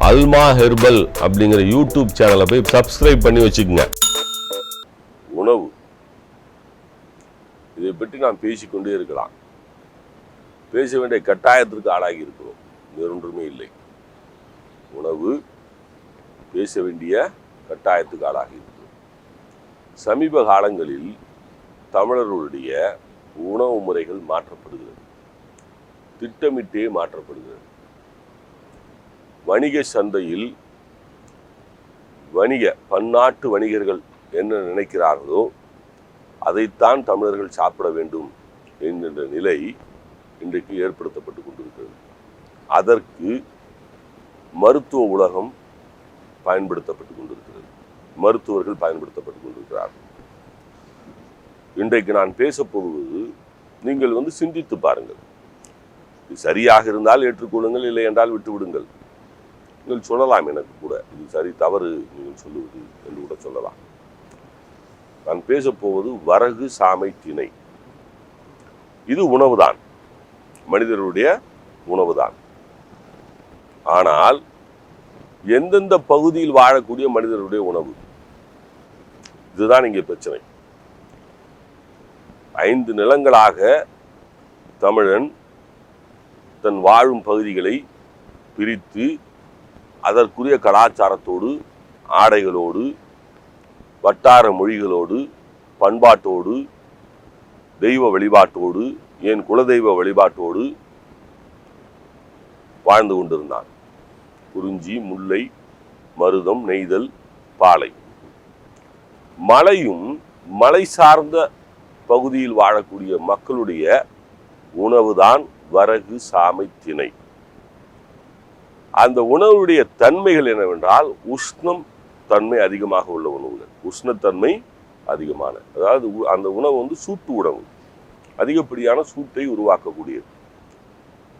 அல்மா herbal அப்படிங்கிற YouTube சேனலை போய் சப்ஸ்கிரைப் பண்ணி வச்சுக்கோங்க. உணவு. இதை பற்றி நாம் பேசிக்கொண்டே இருக்கலாம். பேச வேண்டிய கட்டாயத்திற்கு ஆளாகி இருக்கிறோம். வேறொன்றுமே இல்லை. உணவு பேச வேண்டிய கட்டாயத்துக்கு ஆளாகி இருக்கிறோம். சமீப காலங்களில் தமிழர்களுடைய உணவு முறைகள் மாற்றப்படுகிறது. திட்டமிட்டே மாற்றப்படுகிறது. வணிக சந்தையில் வணிக பன்னாட்டு வணிகர்கள் என்ன நினைக்கிறார்களோ அதைத்தான் தமிழர்கள் சாப்பிட வேண்டும் என்கின்ற நிலை இன்றைக்கு ஏற்படுத்தப்பட்டு கொண்டிருக்கிறது. அதற்கு மருத்துவ உலகம் பயன்படுத்தப்பட்டு கொண்டிருக்கிறது. மருத்துவர்கள் பயன்படுத்தப்பட்டு கொண்டிருக்கிறார்கள். இன்றைக்கு நான் பேசப்போவது நீங்கள் வந்து சிந்தித்து பாருங்கள். இது சரியாக இருந்தால் ஏற்றுக்கொள்ளுங்கள் இல்லை என்றால் விட்டுவிடுங்கள். நீங்கள் சொல்லலாம் எனக்கு கூட. இது சரி தவறு நீங்கள் சொல்லுவது என்று கூட சொல்லலாம். நான் பேசப்போவது வரகு சாமை திணை. இது உணவுதான். மனிதருடைய உணவுதான். ஆனால் எந்தெந்த பகுதியில் வாழக்கூடிய மனிதருடைய உணவு? இதுதான் இங்கே பிரச்சனை. ஐந்து நிலங்களாக தமிழன் தன் வாழும் பகுதிகளை பிரித்து அதற்குரிய கலாச்சாரத்தோடு ஆடைகளோடு வட்டார மொழிகளோடு பண்பாட்டோடு தெய்வ வழிபாட்டோடு என் குலதெய்வ வழிபாட்டோடு வாழ்ந்து கொண்டிருந்தான். குறிஞ்சி முல்லை மருதம் நெய்தல் பாலை. மலையும் மலை சார்ந்த பகுதியில் வாழக்கூடிய மக்களுடைய உணவுதான் வரகு சாமை திணை. அந்த உணவுடைய தன்மைகள் என்னவென்றால் உஷ்ணம் தன்மை அதிகமாக உள்ள உணவுகள். உஷ்ணத்தன்மை அதிகமான அதாவது உ- அந்த உணவு வந்து சூட்டு உணவு. அதிகப்படியான சூட்டை உருவாக்கக்கூடியது.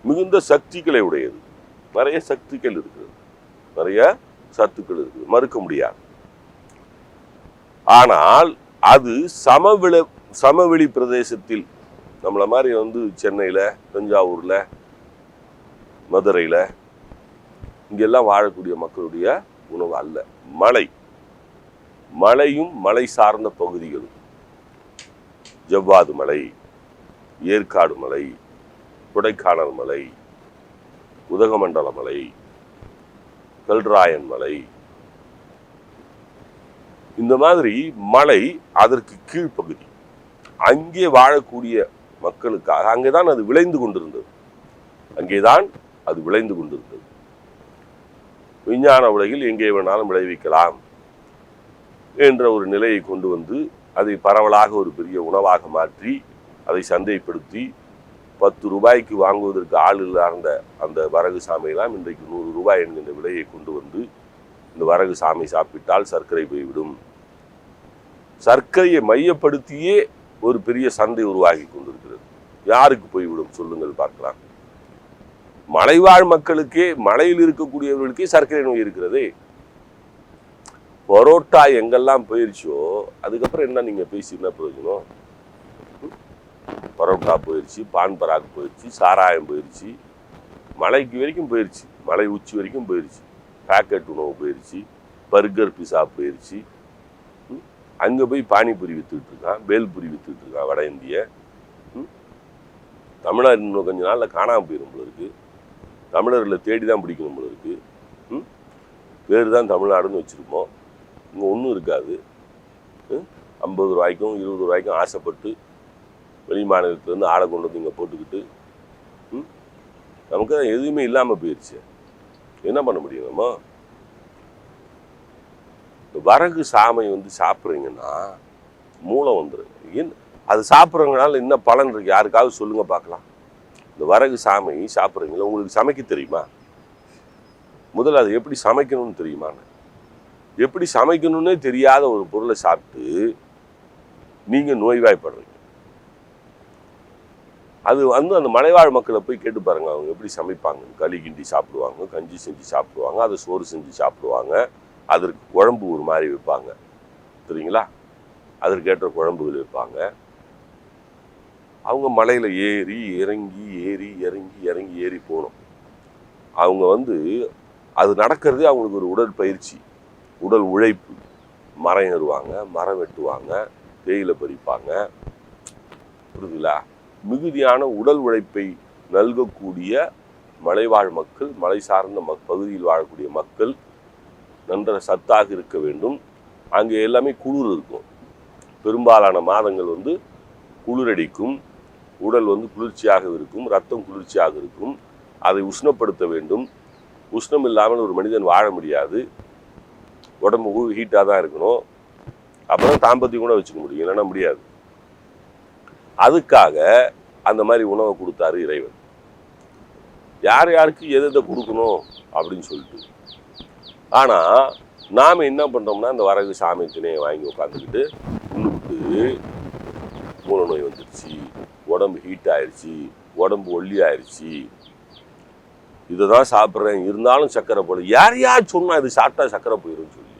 மிகுந்த சக்திகளை உடையது. நிறைய சக்திகள் இருக்கிறது நிறைய சத்துக்கள் இருக்குது. மறுக்க முடியாது. ஆனால் அது சமவெள சமவெளி பிரதேசத்தில் நம்மளை மாதிரி வந்து சென்னையில் தஞ்சாவூரில் மதுரையில் இங்கெல்லாம் வாழக்கூடிய மக்களுடைய உணவு அல்ல. மலை மலையும் மலை சார்ந்த பகுதிகளும் ஜவ்வாது மலை ஏற்காடு மலை கொடைக்கானல் மலை உதகமண்டல மலை கல்ராயன் மலை இந்த மாதிரி மலை அதற்கு கீழ்ப்பகுதி. அங்கே வாழக்கூடிய மக்களுக்காக அங்கேதான் அது விளைந்து கொண்டிருந்தது. அங்கேதான் அது விளைந்து கொண்டிருந்தது. விஞ்ஞான உலகில் எங்கே வேணாலும் விளைவிக்கலாம் என்ற ஒரு நிலையை கொண்டு வந்து அதை பரவலாக ஒரு பெரிய உணவாக மாற்றி அதை சந்தைப்படுத்தி பத்து ரூபாய்க்கு வாங்குவதற்கு ஆள் இல்லாத அந்த வரகு சாமையெல்லாம் இன்றைக்கு நூறு ரூபாய் என்கின்ற விலையை கொண்டு வந்து இந்த வரகு சாமி சாப்பிட்டால் சர்க்கரை போய்விடும் சர்க்கரையை மையப்படுத்தியே ஒரு பெரிய சந்தை உருவாகி கொண்டிருக்கிறது. யாருக்கு போய்விடும் சொல்லுங்கள் பார்க்கலாம். மலைவாழ் மக்களுக்கே மலையில் இருக்கக்கூடியவர்களுக்கே சர்க்கரை நோய் இருக்கிறதே. பரோட்டா எங்கெல்லாம் போயிருச்சோ அதுக்கப்புறம் என்ன நீங்கள் பேசினா என்ன பிரயோஜனம்? பரோட்டா போயிருச்சு பான் பராக் போயிருச்சு சாராயம் போயிருச்சு மலைக்கு வரைக்கும் போயிருச்சு மலை உச்சி வரைக்கும் போயிருச்சு பேக்கெட் உணவு போயிருச்சு பர்கர் பிஸா போயிருச்சு. அங்கே போய் பானிபூரி விற்றுக்கிட்டு இருக்கான் பேல்பூரி வித்துட்டு இருக்கான் வட இந்திய. ம்? தமிழ்நாடு இன்னும் கொஞ்ச நாளில் காணாமல் போயிடும் போல தமிழர்களை தேடி தான் பிடிக்கணும் போல ம்? பேர் தான் தமிழ்நாடுன்னு வச்சுருப்போம் இங்கே ஒன்றும் இருக்காது. ம்? ஐம்பது ரூபாய்க்கும் இருபது ரூபாய்க்கும் ஆசைப்பட்டு வெளி மாநிலத்திலேருந்து ஆளை கொண்டு வந்து இங்கே போட்டுக்கிட்டு ம்? நமக்கு தான் எதுவுமே இல்லாமல் போயிடுச்சு என்ன பண்ண முடியும் நம்ம? வரகு சாமை வந்து சாப்பிட்றீங்கன்னா மூளை வந்துடும் ஏன்? அது சாப்பிட்றவங்களால என்ன பலன் இருக்கு. யாருக்காவது சொல்லுங்கள் பார்க்கலாம். இந்த வரகு சாமி சாப்பிட்றீங்களா? உங்களுக்கு சமைக்க தெரியுமா? முதல்ல அது எப்படி சமைக்கணும்னு தெரியுமான்னு. எப்படி சமைக்கணும்னே தெரியாத ஒரு பொருளை சாப்பிட்டு நீங்கள் நோய்வாய்ப்படுறீங்க. அது வந்து அந்த மலைவாழ் மக்களை போய் கேட்டு பாருங்க. அவங்க எப்படி சமைப்பாங்க? களி கிண்டி சாப்பிடுவாங்க கஞ்சி செஞ்சு சாப்பிடுவாங்க அதை சோறு செஞ்சு சாப்பிடுவாங்க. அதற்கு குழம்பு ஒரு மாதிரி வைப்பாங்க. சரிங்களா அதற்கேற்ற குழம்புகள் வைப்பாங்க. அவங்க மலையில் ஏறி இறங்கி ஏறி இறங்கி இறங்கி ஏறி போகணும் அவங்க வந்து அது நடக்கிறதே அவங்களுக்கு ஒரு உடற்பயிற்சி உடல் உழைப்பு. மரம் ஏறுவாங்க மரம் வெட்டுவாங்க தேயிலை பறிப்பாங்க. புரியுதுங்களா மிகுதியான உடல் உழைப்பை நல்கக்கூடிய மலைவாழ் மக்கள் மலை சார்ந்த மக் பகுதியில் வாழக்கூடிய மக்கள் நன்ற சத்தாக இருக்க வேண்டும். அங்கே எல்லாமே குளிர் இருக்கும். பெரும்பாலான மாதங்கள் வந்து குளிரடிக்கும் உடல் வந்து குளிர்ச்சியாக இருக்கும் ரத்தம் குளிர்ச்சியாக இருக்கும். அதை உஷ்ணப்படுத்த வேண்டும். உஷ்ணம் இல்லாமல் ஒரு மனிதன் வாழ முடியாது. உடம்பு ஹீட்டாக தான் இருக்கணும். அப்புறம் தாம்பத்தியம் கூட வச்சுக்க முடியும் இல்லைன்னா முடியாது. அதுக்காக அந்த மாதிரி உணவை கொடுத்தாரு இறைவன். யார் யாருக்கு எதை எதை கொடுக்கணும் அப்படின்னு சொல்லிட்டு. ஆனால் நாம் என்ன பண்ணுறோம்னா இந்த வரகு சாமி திணையை வாங்கி உட்காந்துக்கிட்டு உள்ளுக்கு மூல நோய் வந்துடுச்சு உடம்பு ஹீட் ஆயிடுச்சு உடம்பு ஒல்லி ஆயிடுச்சு இதை தான் சாப்பிட்றேன். இருந்தாலும் சக்கரை போடும் யார் யார் சொன்னா இது சாப்பிட்டா சக்கரை போயிடும் சொல்லி.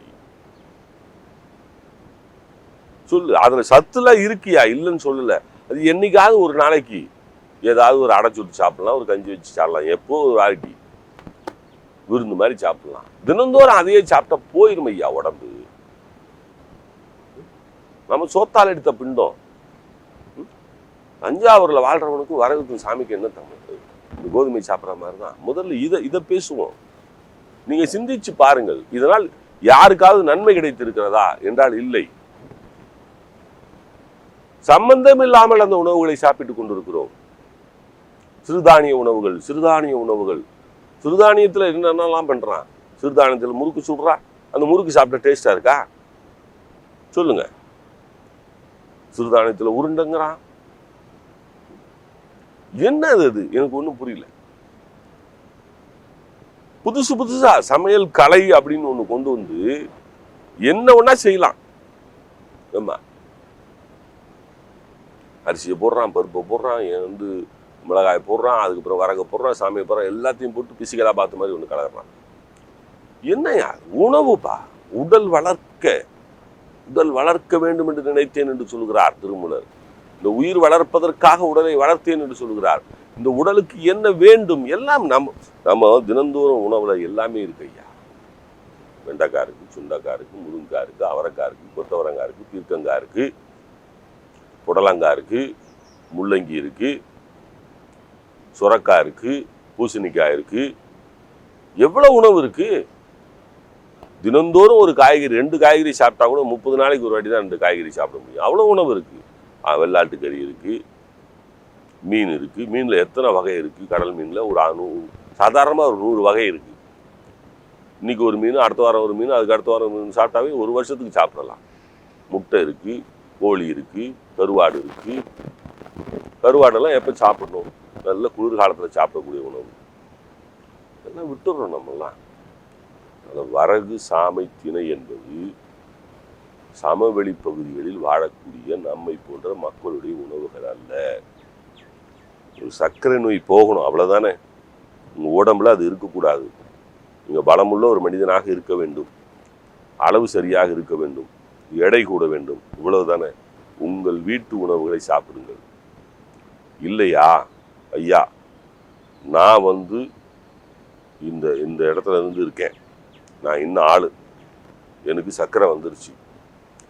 சொல்லு. அதில் சத்துலாம் இருக்கியா? இல்லைன்னு சொல்லல. அது என்னைக்காவது ஒரு நாளைக்கு ஏதாவது ஒரு அடை விட்டு சாப்பிடலாம் ஒரு கஞ்சி வச்சு சாப்பிடலாம். எப்போ ஒரு வாழ்க்கை விருந்து மாதிரி சாப்பிடலாம். தினந்தோறும் அதையே சாப்பிட்டா போயிரும் ஐயா உடம்பு? நம்ம சோத்தால் எடுத்த பிண்டம். தஞ்சாவூரில் வாழ்றவனுக்கு வரகுக்கும் சாமிக்கு என்ன தமிழ் இந்த கோதுமை சாப்பிட்ற மாதிரி தான் முதல்ல இதை இதை பேசுவோம். நீங்க சிந்திச்சு பாருங்கள். இதனால் யாருக்காவது நன்மை கிடைத்திருக்கிறதா என்றால் இல்லை. சம்பந்தம் இல்லாமல் அந்த உணவுகளை சாப்பிட்டுக் கொண்டிருக்கிறோம். சிறுதானிய உணவுகள் சிறுதானிய உணவுகள். சிறுதானியத்தில் என்னென்னலாம் பண்றான்? சிறுதானியத்தில் முறுக்கு சுடுறா? அந்த முறுக்கு சாப்பிட்ட டேஸ்டா இருக்கா? சொல்லுங்க. சிறுதானியத்தில் உருண்டைங்கிறான். என்ன அது அது எனக்கு ஒன்றும் புரியல. புதுசு புதுசா சமையல் கலை அப்படின்னு ஒன்று கொண்டு வந்து என்ன ஒன்றா செய்யலாம்? ஆமா அரிசியை போடுறான் பருப்பை போடுறான் வந்து மிளகாய் போடுறான் அதுக்கப்புறம் வரகை போடுறான் சாமியை போடுறான் எல்லாத்தையும் போட்டு பிசிக்கலாக பார்த்த மாதிரி ஒன்று கலக்குறான். என்னையா உணவுப்பா. உடல் வளர்க்க. உடல் வளர்க்க வேண்டும் என்று நினைத்தேன் என்று சொல்கிறார் திருமூலர். இந்த உயிர் வளர்ப்பதற்காக உடலை வளர்த்தேன் என்று சொல்கிறார் இந்த உடலுக்கு என்ன வேண்டும்? எல்லாம் நம்ம நம்ம தினந்தோறும் உணவுல எல்லாமே இருக்கு ஐயா. வெண்டைக்காய் இருக்கு சுண்டைக்காய் இருக்கு முருங்கைக்காய் இருக்கு அவரைக்காய் இருக்கு கொத்தவரங்காய் இருக்கு பீர்க்கங்காய் இருக்கு புடலங்காய் இருக்கு முள்ளங்கி இருக்கு சுரக்காய் இருக்கு பூசணிக்காய் இருக்கு எவ்வளவு உணவு இருக்கு? தினந்தோறும் ஒரு காய்கறி ரெண்டு காய்கறி சாப்பிட்டா கூட முப்பது நாளைக்கு ஒரு வாட்டி தான் ரெண்டு காய்கறி சாப்பிட முடியும். அவ்வளோ உணவு இருக்கு. வெள்ளாட்டு கறி இருக்குது மீன் இருக்குது மீனில் எத்தனை வகை இருக்குது கடல் மீனில் ஒரு அணு சாதாரணமாக ஒரு நூறு வகை இருக்குது இன்னைக்கு ஒரு மீன் அடுத்த வாரம் ஒரு மீன் அதுக்கு அடுத்த வாரம் மீன் சாப்பிட்டாவே ஒரு வருஷத்துக்கு சாப்பிடலாம். முட்டை இருக்குது கோழி இருக்குது கருவாடு இருக்குது கருவாடெல்லாம் எப்போ சாப்பிடணும்? நல்ல குளிர்காலத்தில் சாப்பிடக்கூடிய உணவு. இதெல்லாம் விட்டுடுறோம் நம்மலாம் அந்த வரகு சாமை திணை என்பது சமவெளி பகுதிகளில் வாழக்கூடிய நம்மை போன்ற மக்களுடைய உணவுகள் அல்ல. ஒரு சர்க்கரை நோய் போகணும் அவ்வளோதானே உங்கள் உடம்புல அது இருக்கக்கூடாது. நீங்கள் பலமுள்ள ஒரு மனிதனாக இருக்க வேண்டும். அளவு சரியாக இருக்க வேண்டும். எடை கூட வேண்டும். இவ்வளவுதானே? உங்கள் வீட்டு உணவுகளை சாப்பிடுங்கள். இல்லையா? ஐயா நான் வந்து இந்த இந்த இடத்துல இருந்து இருக்கேன். நான் இன்னும் ஆள். எனக்கு சர்க்கரை வந்துருச்சு.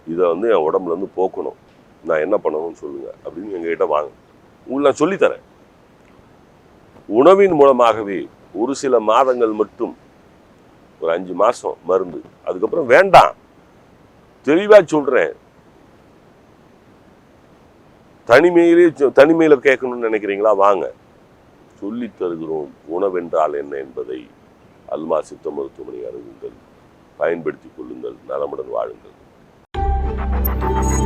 இதை வந்து என் உடம்புல இருந்து போக்கணும். நான் என்ன பண்ணணும்னு சொல்லுங்க அப்படின்னு எங்ககிட்ட வாங்க. உங்களுக்கு நான் சொல்லித்தரேன். உணவின் மூலமாகவே ஒரு சில மாதங்கள் மட்டும் ஒரு அஞ்சு மாசம் மருந்து அதுக்கப்புறம் வேண்டாம். தெளிவா சொல்றேன். தனிமையிலே தனிமையில கேட்கணும்னு நினைக்கிறீங்களா? வாங்க. சொல்லி தருகிறோம் உணவென்றால் என்ன என்பதை அல்மா சித்த மருத்துவமனை அணுகுங்கள். பயன்படுத்திக் கொள்ளுங்கள் நலமுடன் வாழுங்கள். Thank you.